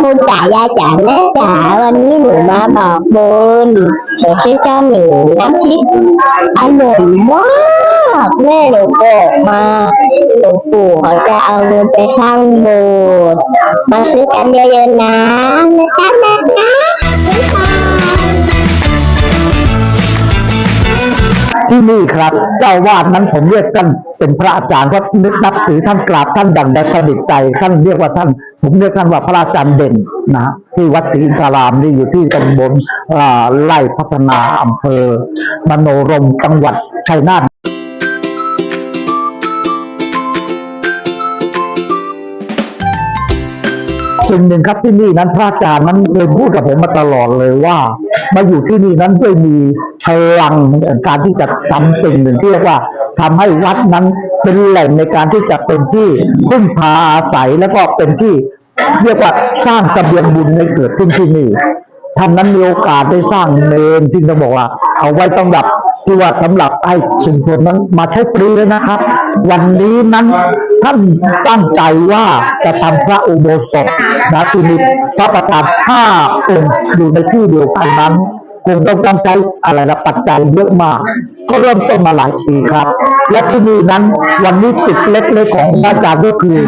คุณจ๋ายายจ๋าแม่จ๋าวันนี้หนูมาบอกบุญหนูชื่อเจ้าหมิงน้ำพริกอร่อยมากแม่หนูบอกมาหลวงปู่เขาจะเอาเงินไปสร้างโบสถ์มาซื้อกันเยอะๆนะนะจ๊ะแม่นะ ที่นี่ครับ เจ้าวาดนั้นผมเรียกท่านเป็นพระอาจารย์ก็นึกนับถือท่านกราบท่านดังดัสนิทใจท่านเรียกว่าท่าน ผมเรียกท่านว่าพระอาจารย์เด่นนะที่วัดศรีอินทรามนี่อยู่ที่ตำบลไร่พัฒนาอำเภอมโนรมจังหวัดชัยนาท สิ่งหนึ่งครับที่นี่นั้นพระอาจารย์นั้นเลยพูดกับผมมาตลอดเลยว่า มาอยู่ที่นี่นั้นด้วยมีพลังการที่จะทำสิ่งหนึ่งที่เรียกว่าทำให้วัดนั้นเป็นแหล่งในการที่จะเป็นที่พึ่งพาอาศัยแล้วก็เป็นที่ เรียกว่าสร้างกระเบียงบุญให้เกิดขึ้นที่นี่ ท่านนั้นมีโอกาสได้สร้างเมนจึงต้องบอกว่า เอาไว้ต้องดับที่ว่าสำหรับให้ชุมชนนั้นมาใช้ฟรีเลยนะครับ วันนี้นั้นท่านตั้งใจว่าจะทำพระอุโบสถนะที่มีพระประธานห้าองค์อยู่ในที่เดียวกันนั้นคงต้องการใช้อะไรละปัจจัยเยอะมาก ก็เริ่มต้นมาหลายปีครับ และที่นี่นั้นวันนี้จุดเล็กๆของพระอาจารย์ก็คือ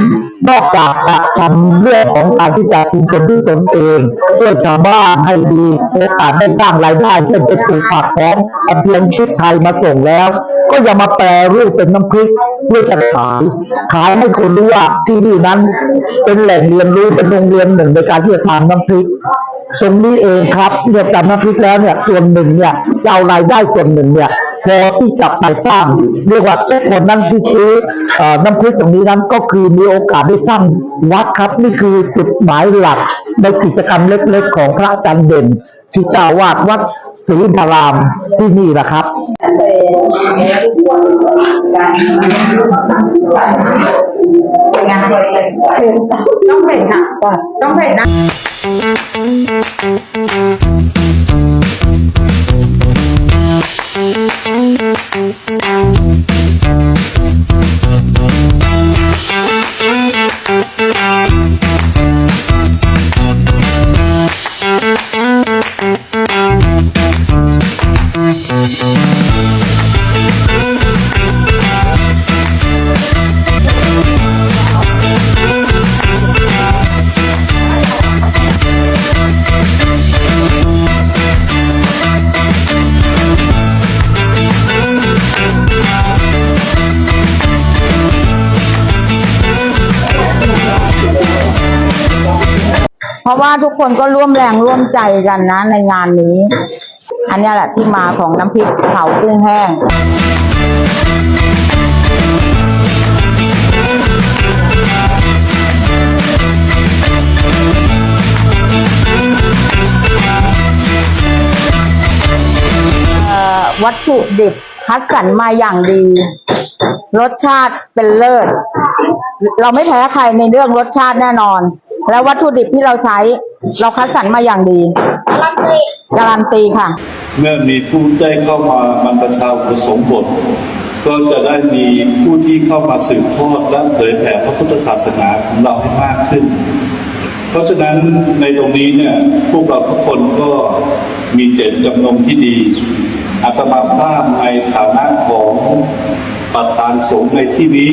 นอกจากจะทำเรื่องของการที่จะชุมชนด้วยตนเองช่วยชาวบ้านให้ดีโอกาสได้สร้างรายได้เช่นไปปลูกผักของกำเพียงพริกไทยมาส่งแล้ว ก็ยังมาแปรรูปเป็นน้ำพริกเพื่อจะขายขายให้คนรู้ว่าที่นี่นั้น เป็นแหล่งเรียนรู้เป็นโรงเรียนหนึ่งในการที่จะทำน้ำพริกตรงนี้เองครับเรียกตามน้ำพริกแล้วเนี่ยส่วนหนึ่งเนี่ยเอารายได้ส่วนหนึ่งเนี่ย พอที่จะไปสร้างเรียกว่าทุกคนนั้นที่ซื้อเอ่อน้ำพริกตรงนี้นั้นก็คือมีโอกาสได้สร้างวัดครับ นี่คือจุดหมายหลักในกิจกรรมเล็กๆ ของพระอาจารย์เด่น ที่เจ้าวาดวัดศรีอินทรามที่นี่นะครับต้องเผ็ดค่ะต้องเผ็ดนะ เพราะว่าทุกคนก็ร่วมแรงร่วมใจกันนะในงานนี้ อันนี้แหละที่มาของน้ำพริกเผากุ้งแห้งวัตถุดิบคัดสรรมาอย่างดี รสชาติเป็นเลิศ เราไม่แพ้ใครในเรื่องรสชาติแน่นอน และวัตถุดิบที่เราใช้ เราคัดสรรมาอย่างดีการันตีการันตีค่ะ เมื่อมีผู้ได้เข้ามาบรรพชาอุปสมบทก็จะได้มีผู้ที่เข้ามาสืบทอดและเผยแผ่พระพุทธศาสนาของเราให้มากขึ้น เพราะฉะนั้นในตรงนี้เนี่ยพวกเราทุกคนก็มีเจตจำนงที่ดีอาตมาภาพในฐานะของประธานสงฆ์ในที่นี้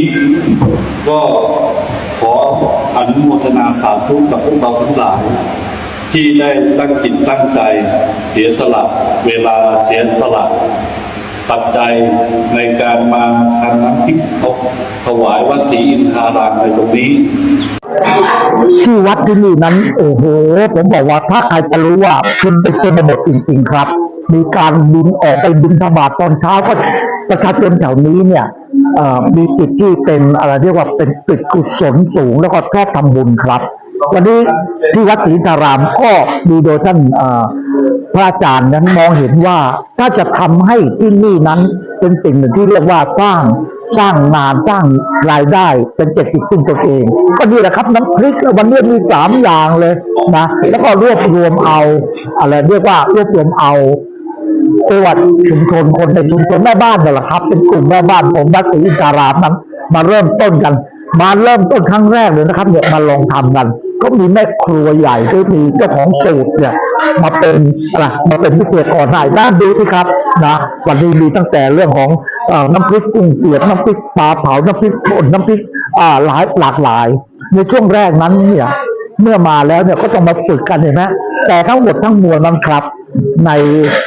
ก็ อนุโมทนาสาธุกับพวกเราทั้งหลาย ที่ได้ตั้งจิตตั้งใจ เสียสละเวลาเสียสละปัจจัยในการมาทำน้ำพริกถวายวัดศรีอินทารามในตรงนี้ ที่วัดที่นี่นั้น โอ้โห ผมบอกว่าถ้าใครจะรู้ว่าคุณเป็นชนบทจริงๆครับ มีการบินออกไปบินธบาตตอนเช้าก็ประชาชนแถวนี้เนี่ย มีจิตที่เป็นอะไรเรียกว่าเป็นปิดกุศลสูงแล้วก็ชอบทำบุญครับ วันนี้ที่วัดศรีธารามก็ดูโดยท่านพระอาจารย์นั้นมองเห็นว่าถ้าจะทำให้ที่นี่นั้นเป็นสิ่งหนึ่งที่เรียกว่าสร้างสร้างงานสร้างรายได้เป็นเจ็ดสิบขึ้นตัวเอง ก็นี่แหละครับน้ำพริกวันนี้มีสามอย่างเลยนะแล้วก็รวบรวมเอาอะไรเรียกว่ารวบรวมเอา ปรวัติชุมชนคนในชุมชนแม่บ้านนี่แหละครับ เป็นกลุ่มแม่บ้านผมวัดศรีอินทารามนั้นมาเริ่มต้นกัน มาเริ่มต้นครั้งแรกเลยนะครับเนี่ยมาลองทำกัน ก็มีแม่ครัวใหญ่ที่มีเจ้าของสูตรเนี่ย มาเป็นอะไรมาเป็นวิทยากรให้ด้านดูสิครับนะวันนี้มีตั้งแต่เรื่องของอน้ำพริกกุ้งเจียบน้ำพริกปลาเผาน้ำพริกป่นน้ำพริกอ่าหลายหลากหลาย ในช่วงแรกนั้นเนี่ย เมื่อมาแล้วเนี่ยก็ต้องมาฝึกกันเห็นไหมแต่ทั้งหมดทั้งมวลมันครับ ใน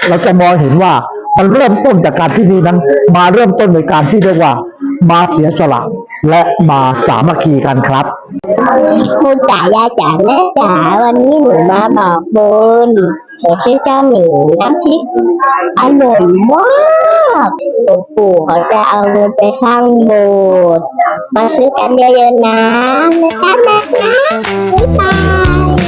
เราจะมองเห็นว่ามันเริ่มต้นจากการที่นี่นั้น มาเริ่มต้นในการที่เรียกว่า มาเสียสละและมาสามัคคีกันครับคุณจ๋ายาจ๋าแม่จ๋าวันนี้หนูมาบอกบุญ หนูชื่อเจ้าหมิวน้ำพริกอร่อยมากหลวงปู่เขาจะเอาเงินไปสร้างโบสถ์มาซื้อกันเยอะๆนะนะนะนะบ๊ายบาย